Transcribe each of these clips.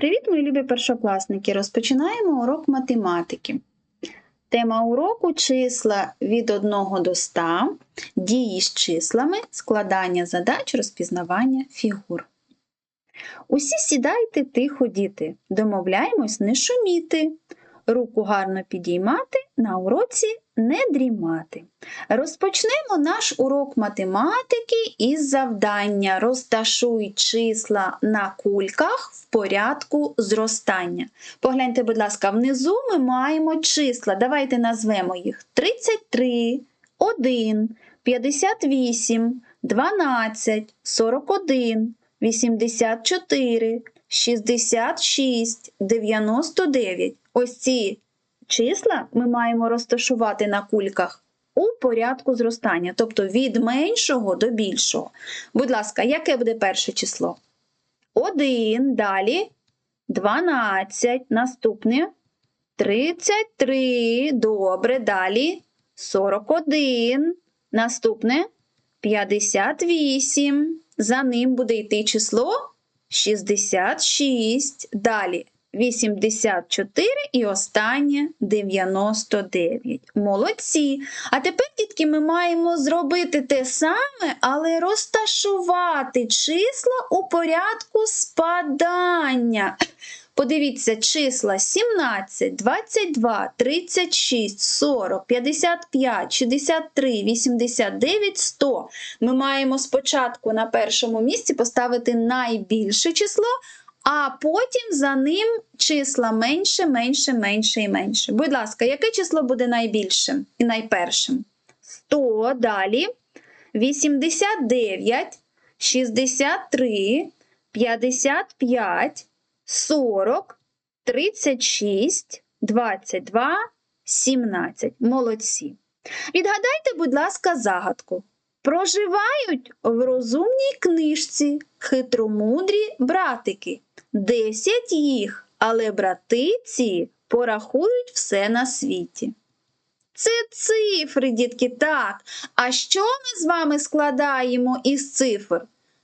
Привіт, мої любі першокласники! Розпочинаємо урок математики. Тема уроку числа від 1 до 100, дії з числами, складання задач, розпізнавання фігур. Усі сідайте тихо, діти, домовляємось не шуміти, руку гарно підіймати, на уроці не дрімати. Розпочнемо наш урок математики із завдання розташуй числа на кульках в порядку зростання. Погляньте, будь ласка, внизу ми маємо числа. Давайте назвемо їх 33, 1, 58, 12, 41, 84, 66, 99. Ось ці числа ми маємо розташувати на кульках у порядку зростання, тобто від меншого до більшого. Будь ласка, яке буде перше число? 1, далі 12, наступне 33, добре, далі 41, наступне 58, за ним буде йти число 66, далі 84 і останнє 99. Молодці. А тепер, дітки, ми маємо зробити те саме, але розташувати числа у порядку спадання. Подивіться, числа 17, 22, 36, 40, 55, 63, 89, 100. Ми маємо спочатку на першому місці поставити найбільше число, а потім за ним числа менше, менше, менше і менше. Будь ласка, яке число буде найбільшим і найпершим? 100, далі 89, 63, 55, 40, 36, 22, 17. Молодці. Відгадайте, будь ласка, загадку. Проживають в розумній книжці хитромудрі братики. Десять їх, але брати ці порахують все на світі. Це цифри, дітки, так. А що ми з вами складаємо із цифр?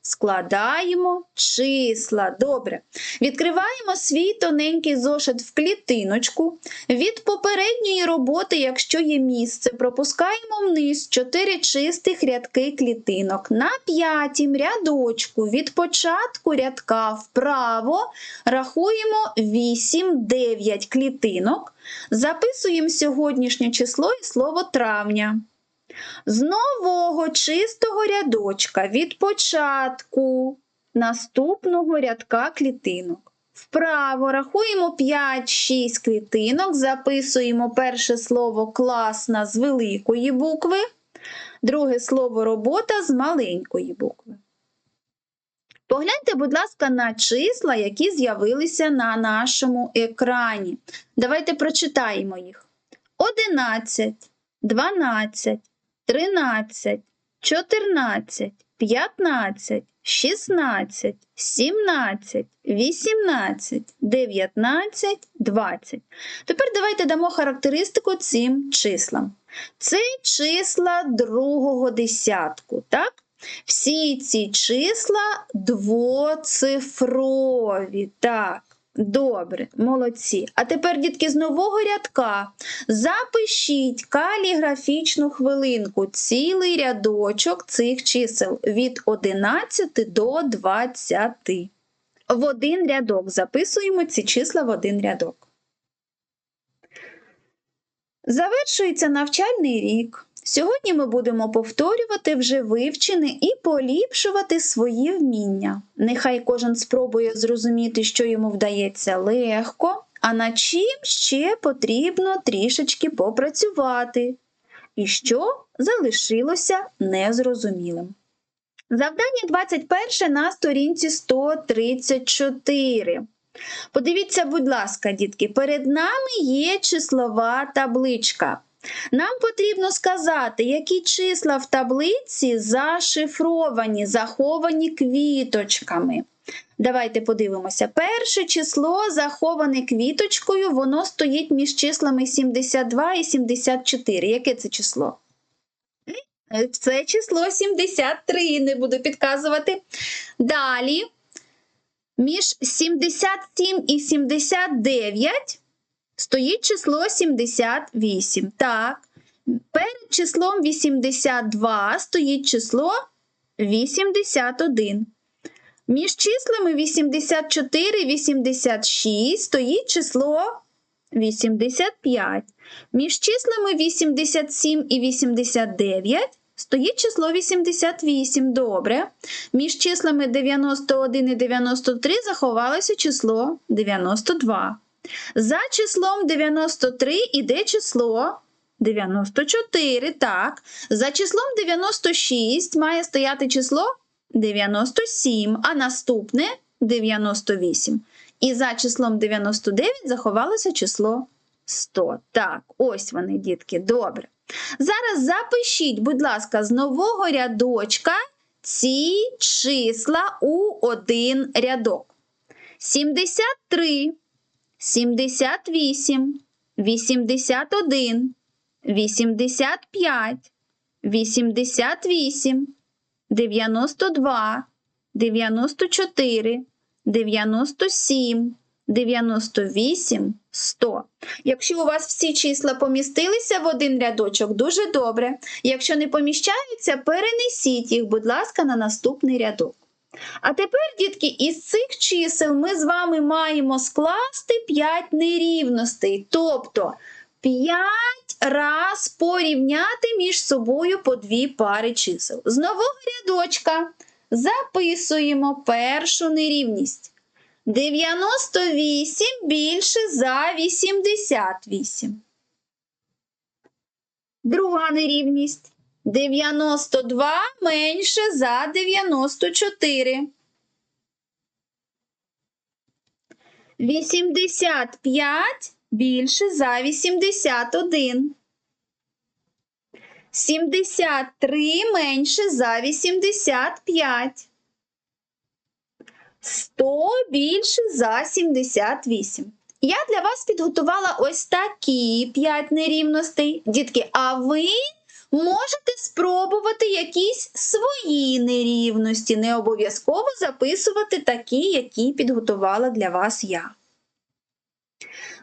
Складаємо числа. Добре. Відкриваємо свій тоненький зошит в клітиночку. Від попередньої роботи, якщо є місце, пропускаємо вниз 4 чистих рядки клітинок. На п'ятім рядочку від початку рядка вправо рахуємо 8-9 клітинок. Записуємо сьогоднішнє число і слово травня. З нового чистого рядочка від початку наступного рядка клітинок. Вправо рахуємо 5-6 клітинок, записуємо перше слово класна з великої букви, друге слово робота з маленької букви. Погляньте, будь ласка, на числа, які з'явилися на нашому екрані. Давайте прочитаємо їх: 11, 12. 13, 14, 15, 16, 17, 18, 19, 20. Тепер давайте дамо характеристику цим числам. Це числа другого десятку, так? Всі ці числа двоцифрові. Так. Добре, молодці. А тепер, дітки, з нового рядка запишіть каліграфічну хвилинку, цілий рядочок цих чисел від 11 до 20. В один рядок записуємо ці числа в один рядок. Завершується навчальний рік. Сьогодні ми будемо повторювати вже вивчене і поліпшувати свої вміння. Нехай кожен спробує зрозуміти, що йому вдається легко, а над чим ще потрібно трішечки попрацювати, і що залишилося незрозумілим. Завдання 21 на сторінці 134. Подивіться, будь ласка, дітки, перед нами є числова табличка. Нам потрібно сказати, які числа в таблиці зашифровані, заховані квіточками. Давайте подивимося. Перше число заховане квіточкою, воно стоїть між числами 72 і 74. Яке це число? Це число 73, не буду підказувати. Далі Між 77 і 79 стоїть число 78. Так. Перед числом 82 стоїть число 81. Між числами 84 і 86 стоїть число 85. Між числами 87 і 89 стоїть число 88. Добре. Між числами 91 і 93 заховалося число 92. За числом 93 іде число 94. Так. За числом 96 має стояти число 97, а наступне 98. І за числом 99 заховалося число 100. Так, ось вони, дітки, добре. Зараз запишіть, будь ласка, з нового рядочка ці числа у один рядок. 73, 78, 81, 85, 88, 92, 94, 97, 98, 100. Якщо у вас всі числа помістилися в один рядочок, дуже добре. Якщо не поміщаються, перенесіть їх, будь ласка, на наступний рядок. А тепер, дітки, із цих чисел ми з вами маємо скласти 5 нерівностей, тобто 5 раз порівняти між собою по дві пари чисел. З нового рядочка записуємо першу нерівність. 98 більше за 88. Друга нерівність. 92 менше за 94. 85 більше за 81. 73 менше за 85. 100 більше за 78. Я для вас підготувала ось такі 5 нерівностей. Дітки, а ви можете спробувати якісь свої нерівності. Не обов'язково записувати такі, які підготувала для вас я.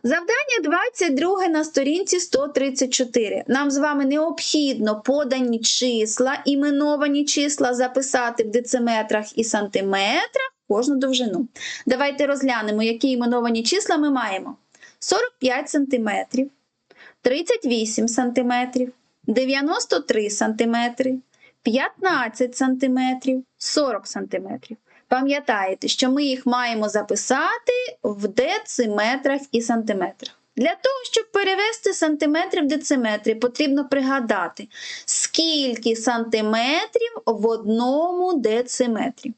Завдання 22 на сторінці 134. Нам з вами необхідно подані числа, іменовані числа записати в дециметрах і сантиметрах кожну довжину. Давайте розглянемо, які іменовані числа ми маємо: 45 см, 38 см, 93 см, 15 см, 40 см. Пам'ятаєте, що ми їх маємо записати в дециметрах і сантиметрах. Для того, щоб перевести сантиметри в дециметри, потрібно пригадати, скільки сантиметрів в одному дециметрі.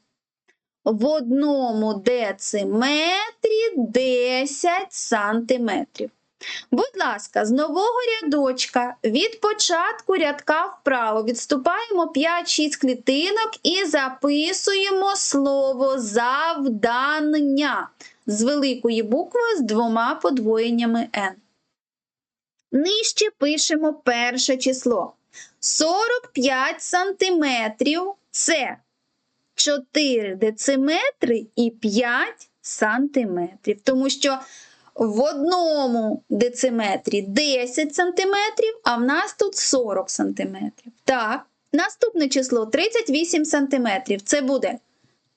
В одному дециметрі 10 сантиметрів. Будь ласка, з нового рядочка від початку рядка вправо відступаємо 5-6 клітинок і записуємо слово завдання з великої букви з двома подвоєннями N. Нижче пишемо перше число. 45 сантиметрів це 4 дециметри і 5 сантиметрів. Тому що в одному дециметрі 10 сантиметрів, а в нас тут 40 сантиметрів. Так, наступне число 38 сантиметрів. Це буде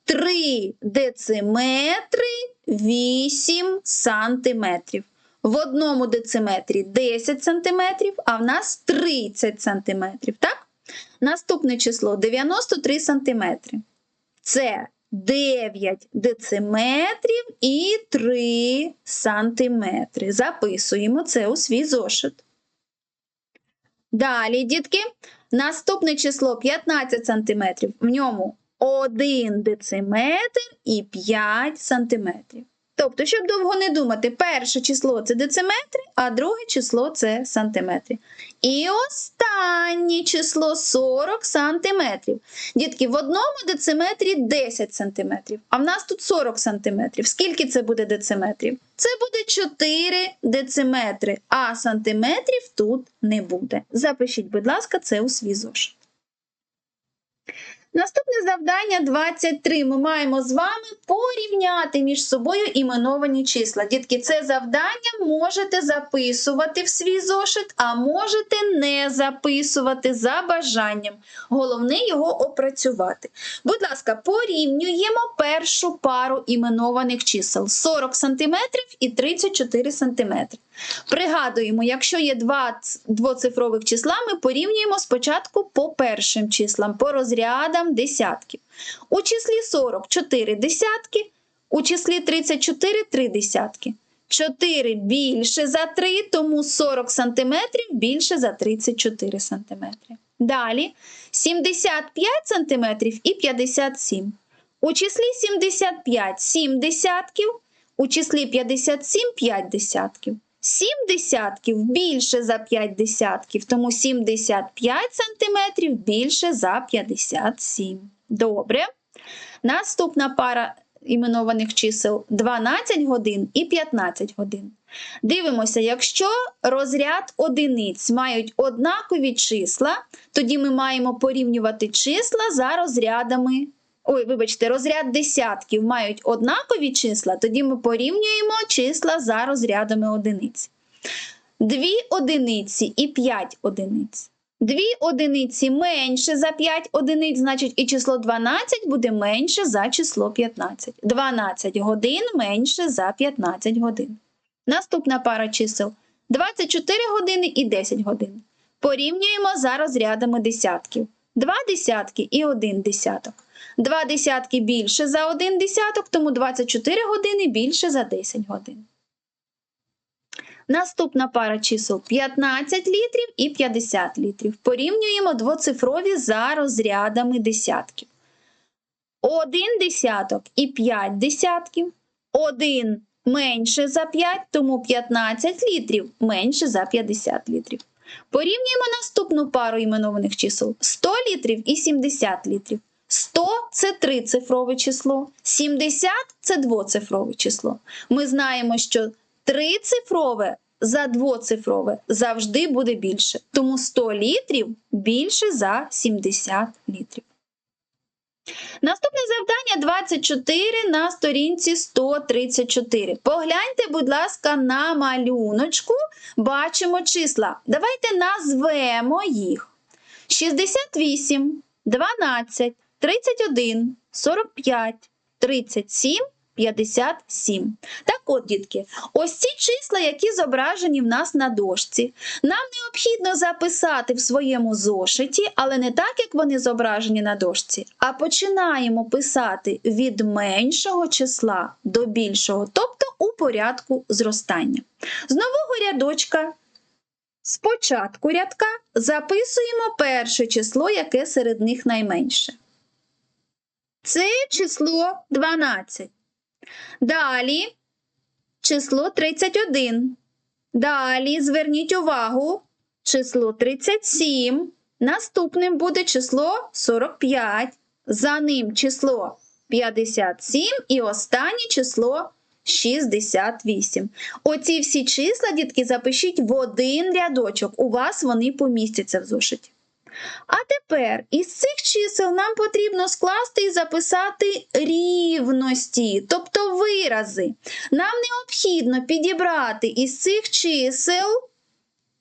3 дециметри 8 сантиметрів. В одному дециметрі 10 сантиметрів, а в нас 30 сантиметрів. Так? Наступне число 93 сантиметри. Це 9 дециметрів і 3 сантиметри. Записуємо це у свій зошит. Далі, дітки, наступне число 15 сантиметрів. В ньому 1 дециметр і 5 сантиметрів. Тобто, щоб довго не думати, перше число це дециметри, а друге число це сантиметри. І останнє число 40 сантиметрів. Дітки, в одному дециметрі 10 сантиметрів, а в нас тут 40 сантиметрів. Скільки це буде дециметрів? Це буде 4 дециметри, а сантиметрів тут не буде. Запишіть, будь ласка, це у свій зошит. Наступне завдання 23. Ми маємо з вами порівняти між собою іменовані числа. Дітки, це завдання можете записувати в свій зошит, а можете не записувати за бажанням. Головне його опрацювати. Будь ласка, порівнюємо першу пару іменованих чисел 40 см і 34 см. Пригадуємо, якщо є два двоцифрових числа, ми порівнюємо спочатку по першим числам, по розрядам десятків. У числі 40 – 4 десятки, у числі 34 – 3 десятки. 4 більше за 3, тому 40 см більше за 34 см. Далі 75 см і 57. У числі 75 – 7 десятків, у числі 57 – 5 десятків. 7 десятків більше за 5 десятків, тому 75 сантиметрів більше за 57. Добре. Наступна пара іменованих чисел 12 годин і 15 годин. Дивимося, якщо розряд одиниць мають однакові числа, тоді ми маємо порівнювати числа за розрядами. Ой, вибачте, розряд десятків мають однакові числа, тоді ми порівнюємо числа за розрядами одиниць. Дві одиниці і 5 одиниць. Дві одиниці менше за 5 одиниць, значить і число 12 буде менше за число 15. 12 годин менше за 15 годин. Наступна пара чисел 24 години і 10 годин. Порівнюємо за розрядами десятків. Два десятки і один десяток. Два десятки більше за один десяток, тому 24 години більше за 10 годин. Наступна пара чисел 15 літрів і 50 літрів. Порівнюємо двоцифрові за розрядами десятків. Один десяток і 5 десятків. Один менше за 5, тому 15 літрів менше за 50 літрів. Порівнюємо наступну пару іменованих чисел 100 літрів і 70 літрів. 100 – це трицифрове число, 70 – це двоцифрове число. Ми знаємо, що трицифрове за двоцифрове завжди буде більше. Тому 100 літрів більше за 70 літрів. Наступне завдання 24 на сторінці 134. Погляньте, будь ласка, на малюночку. Бачимо числа. Давайте назвемо їх. 68, 12, 31, 45, 37, 57. Так от, дітки, ось ці числа, які зображені в нас на дошці, нам необхідно записати в своєму зошиті, але не так, як вони зображені на дошці, а починаємо писати від меншого числа до більшого, тобто у порядку зростання. З нового рядочка Спочатку рядка записуємо перше число, яке серед них найменше. Це число 12. Далі число 31. Далі зверніть увагу, число 37. Наступним буде число 45. За ним число 57 і останнє число 68. Оці всі числа, дітки, запишіть в один рядочок. У вас вони помістяться в зошиті. А тепер із цих чисел нам потрібно скласти і записати рівності, тобто вирази. Нам необхідно підібрати із цих чисел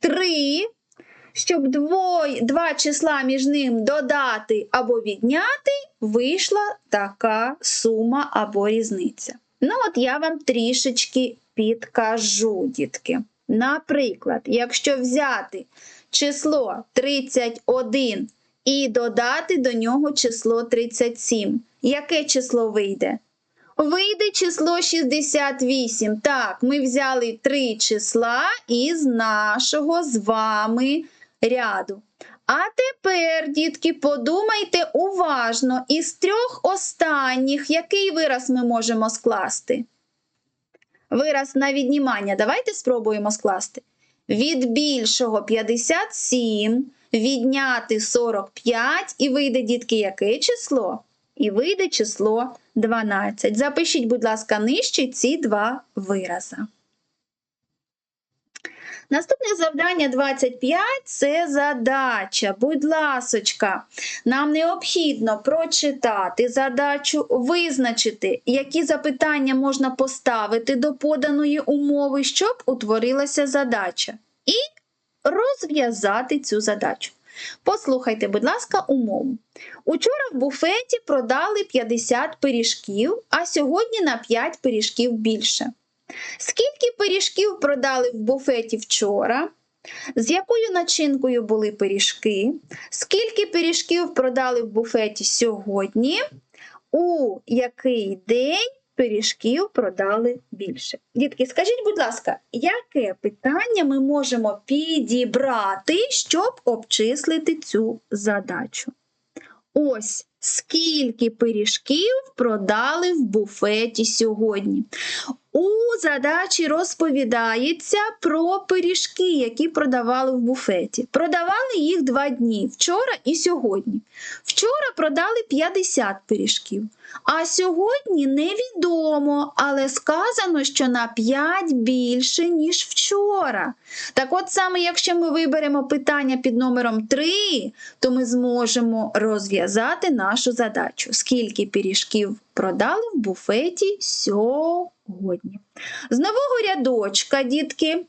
3, щоб двоє, два числа між ним додати або відняти, вийшла така сума або різниця. Ну, от я вам трішечки підкажу, дітки. Наприклад, якщо взяти число 31 і додати до нього число 37, яке число вийде? Вийде число 68. Так, ми взяли три числа із нашого з вами ряду. А тепер, дітки, подумайте уважно, із трьох останніх, який вираз ми можемо скласти? Вираз на віднімання. Давайте спробуємо скласти. Від більшого 57 відняти 45 і вийде, дітки, яке число? І вийде число 12. Запишіть, будь ласка, нижче ці два вирази. Наступне завдання 25 це задача. Будь ласочка, нам необхідно прочитати задачу, визначити, які запитання можна поставити до поданої умови, щоб утворилася задача, і розв'язати цю задачу. Послухайте, будь ласка, умову. Учора в буфеті продали 50 пиріжків, а сьогодні на 5 пиріжків більше. Скільки пиріжків продали в буфеті вчора? З якою начинкою були пиріжки? Скільки пиріжків продали в буфеті сьогодні? У який день пиріжків продали більше? Дітки, скажіть, будь ласка, яке питання ми можемо підібрати, щоб обчислити цю задачу? Ось скільки пиріжків продали в буфеті сьогодні. У задачі розповідається про пиріжки, які продавали в буфеті. Продавали їх два дні вчора і сьогодні. Вчора продали 50 пиріжків, а сьогодні невідомо, але сказано, що на 5 більше, ніж вчора. Так от саме, якщо ми виберемо питання під номером 3, то ми зможемо розв'язати нашу задачу. Скільки пиріжків продали в буфеті сьогодні? З нового рядочка, дітки.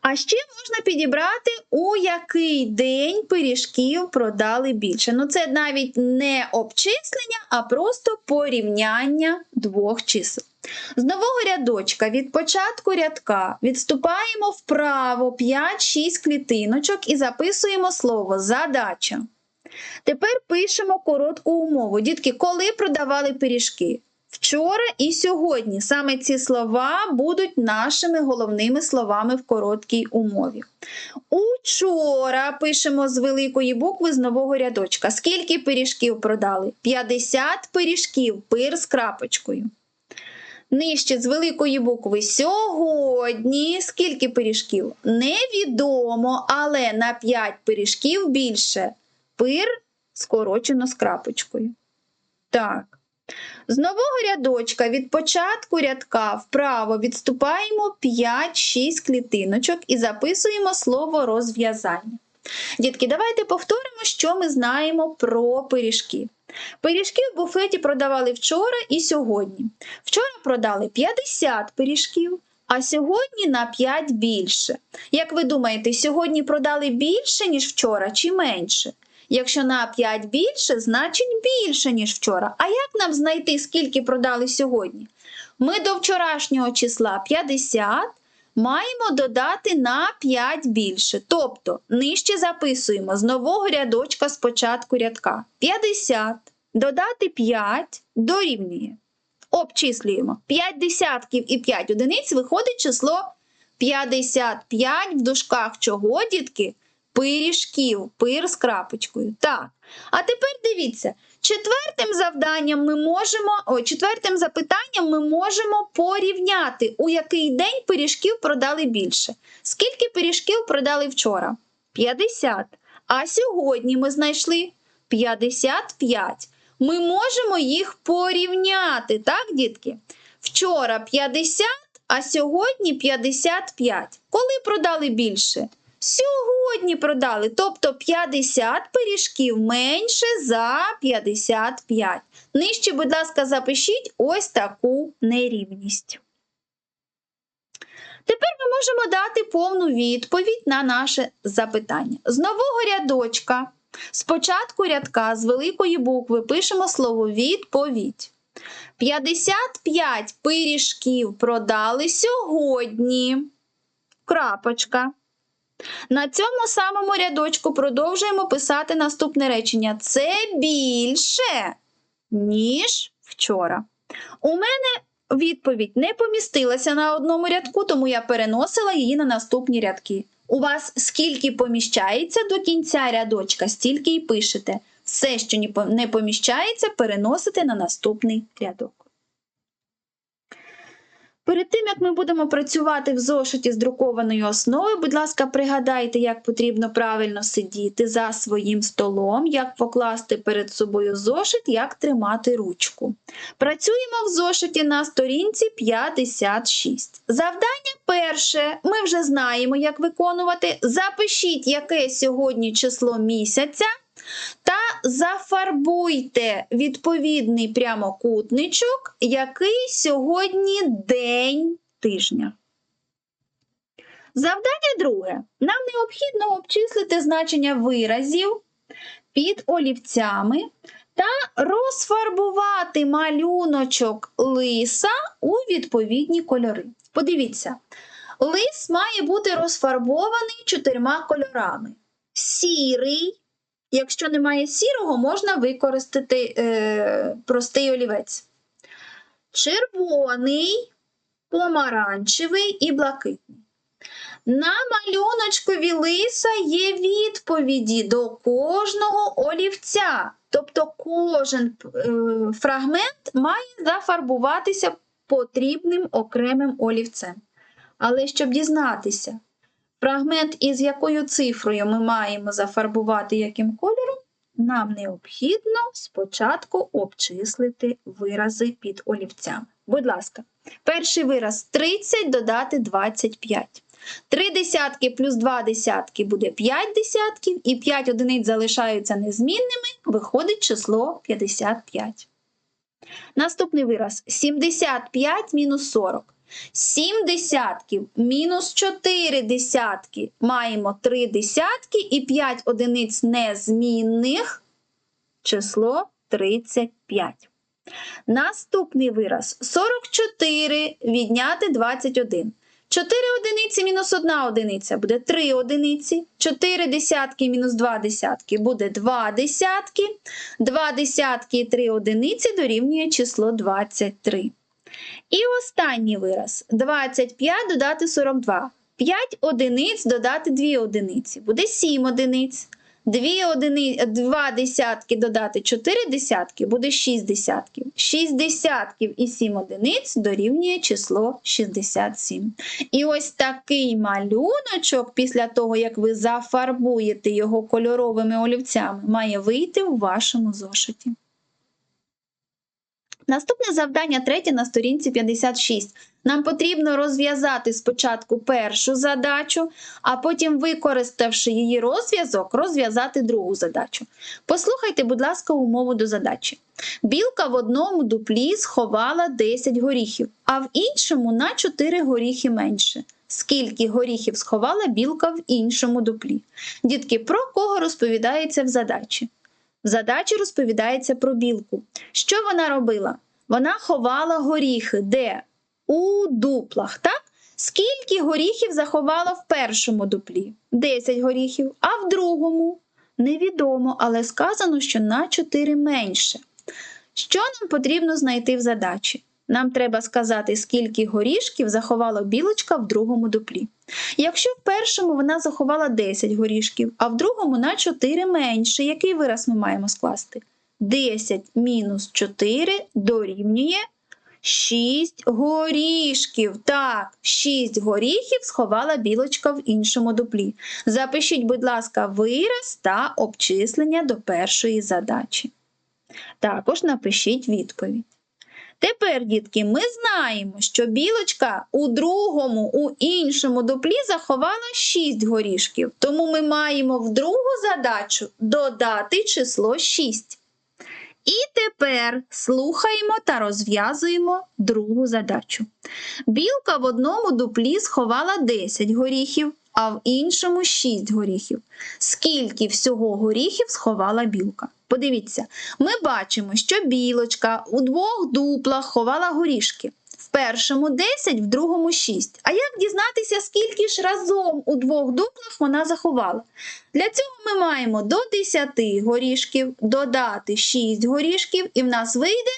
А ще можна підібрати, у який день пиріжків продали більше. Ну, це навіть не обчислення, а просто порівняння двох чисел. З нового рядочка від початку рядка відступаємо вправо 5-6 клітиночок і записуємо слово задача. Тепер пишемо коротку умову. Дітки, коли продавали пиріжки? Вчора і сьогодні. Саме ці слова будуть нашими головними словами в короткій умові. Учора пишемо з великої букви з нового рядочка. Скільки пиріжків продали? 50 пиріжків, пир з крапочкою. Нижче з великої букви сьогодні. Скільки пиріжків? Невідомо, але на 5 пиріжків більше. Пир скорочено з крапочкою. Так. З нового рядочка від початку рядка вправо відступаємо 5-6 клітиночок і записуємо слово розв'язання. Дітки, давайте повторимо, що ми знаємо про пиріжки. Пиріжки в буфеті продавали вчора і сьогодні. Вчора продали 50 пиріжків, а сьогодні на 5 більше. Як ви думаєте, сьогодні продали більше, ніж вчора, чи менше? Якщо на 5 більше, значить більше, ніж вчора. А як нам знайти, скільки продали сьогодні? Ми до вчорашнього числа 50 маємо додати на 5 більше. Тобто нижче записуємо з нового рядочка з початку рядка. 50 додати 5 дорівнює. Обчислюємо. 5 десятків і 5 одиниць виходить число 55 в дужках чого, дітки? Пиріжків, пир з крапочкою. Так. А тепер дивіться, четвертим завданням ми можемо, о, четвертим запитанням ми можемо порівняти, у який день пиріжків продали більше. Скільки пиріжків продали вчора? 50. А сьогодні ми знайшли 55. Ми можемо їх порівняти, так, дітки? Вчора 50, а сьогодні 55. Коли продали більше? Сьогодні продали, тобто 50 пиріжків менше за 55. Нижче, будь ласка, запишіть ось таку нерівність. Тепер ми можемо дати повну відповідь на наше запитання. З нового рядочка, спочатку рядка з великої букви пишемо слово відповідь. 55 пиріжків продали сьогодні. Крапочка. На цьому самому рядочку продовжуємо писати наступне речення. Це більше, ніж вчора. У мене відповідь не помістилася на одному рядку, тому я переносила її на наступні рядки. У вас скільки поміщається до кінця рядочка, стільки й пишете. Все, що не поміщається, переносите на наступний рядок. Перед тим, як ми будемо працювати в зошиті з друкованою основою, будь ласка, пригадайте, як потрібно правильно сидіти за своїм столом, як покласти перед собою зошит, як тримати ручку. Працюємо в зошиті на сторінці 56. Завдання перше. Ми вже знаємо, як виконувати. Запишіть, яке сьогодні число місяця. Та зафарбуйте відповідний прямокутничок, який сьогодні день тижня. Завдання друге. Нам необхідно обчислити значення виразів під олівцями та розфарбувати малюночок лиса у відповідні кольори. Подивіться, лис має бути розфарбований чотирма кольорами: сірий. Якщо немає сірого, можна використати е, простий олівець. Червоний, помаранчевий і блакитний. На малюночкові лиса є відповіді до кожного олівця. Тобто кожен е, фрагмент має зафарбуватися потрібним окремим олівцем. Але щоб дізнатися, Фрагмент, із якою цифрою ми маємо зафарбувати яким кольором, нам необхідно спочатку обчислити вирази під олівцями. Будь ласка, перший вираз 30 додати 25. 3 десятки плюс 2 десятки буде 5 десятків, і 5 одиниць залишаються незмінними, виходить число 55. Наступний вираз 75 мінус 40. 7 десятків мінус 4 десятки маємо 3 десятки і 5 одиниць незмінних число 35. Наступний вираз 44 відняти 21. 4 одиниці мінус 1 одиниця буде 3 одиниці. 4 десятки мінус 2 десятки буде 2 десятки. 2 десятки і 3 одиниці дорівнює число 23. І останній вираз 25 додати 42. 5 одиниць додати 2 одиниці. Буде 7 одиниць. 2, одини... 2 десятки додати 4 десятки буде 6 десятків. 6 десятків і 7 одиниць дорівнює число 67. І ось такий малюночок, після того, як ви зафарбуєте його кольоровими олівцями, має вийти у вашому зошиті. Наступне завдання третє на сторінці 56. Нам потрібно розв'язати спочатку першу задачу, а потім, використавши її розв'язок, розв'язати другу задачу. Послухайте, будь ласка, умову до задачі. Білка в одному дуплі сховала 10 горіхів, а в іншому на 4 горіхи менше. Скільки горіхів сховала білка в іншому дуплі? Дітки, про кого розповідається в задачі? В задачі розповідається про білку. Що вона робила? Вона ховала горіхи де? У дуплах, так? Скільки горіхів заховала в першому дуплі? 10 горіхів, а в другому? Невідомо, але сказано, що на 4 менше. Що нам потрібно знайти в задачі? Нам треба сказати, скільки горішків заховала білочка в другому дуплі. Якщо в першому вона заховала 10 горішків, а в другому на 4 менше, який вираз ми маємо скласти? 10 мінус 4 дорівнює 6 горішків. Так, 6 горіхів сховала білочка в іншому дуплі. Запишіть, будь ласка, вираз та обчислення до першої задачі. Також напишіть відповідь. Тепер, дітки, ми знаємо, що білочка у другому, у іншому дуплі заховала 6 горішків, тому ми маємо в другу задачу додати число 6. І тепер слухаємо та розв'язуємо другу задачу. Білка в одному дуплі сховала 10 горіхів, а в іншому 6 горіхів. Скільки всього горіхів сховала білка? Подивіться, ми бачимо, що білочка у двох дуплах ховала горішки. В першому 10, в другому 6. А як дізнатися, скільки ж разом у двох дуплах вона заховала? Для цього ми маємо до 10 горішків додати 6 горішків, і в нас вийде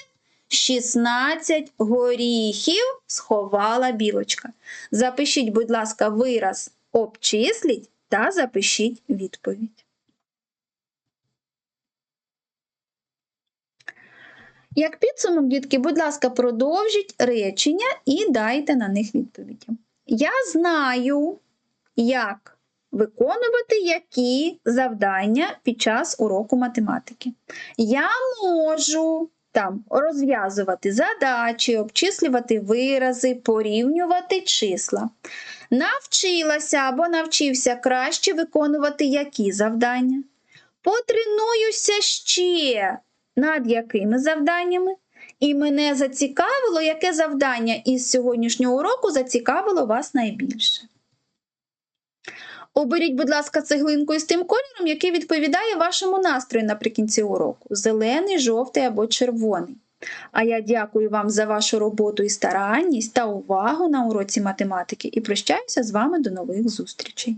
16 горіхів сховала білочка. Запишіть, будь ласка, вираз обчисліть та запишіть відповідь. Як підсумок, дітки, будь ласка, продовжіть речення і дайте на них відповіді. Я знаю, як виконувати які завдання під час уроку математики. Я можу там розв'язувати задачі, обчислювати вирази, порівнювати числа. Навчилася або навчився краще виконувати які завдання. Потренуюся ще над якими завданнями. І мене зацікавило, яке завдання із сьогоднішнього уроку зацікавило вас найбільше. Оберіть, будь ласка, цеглинку із тим кольором, який відповідає вашому настрою наприкінці уроку: зелений, жовтий або червоний. А я дякую вам за вашу роботу і старанність та увагу на уроці математики і прощаюся з вами до нових зустрічей.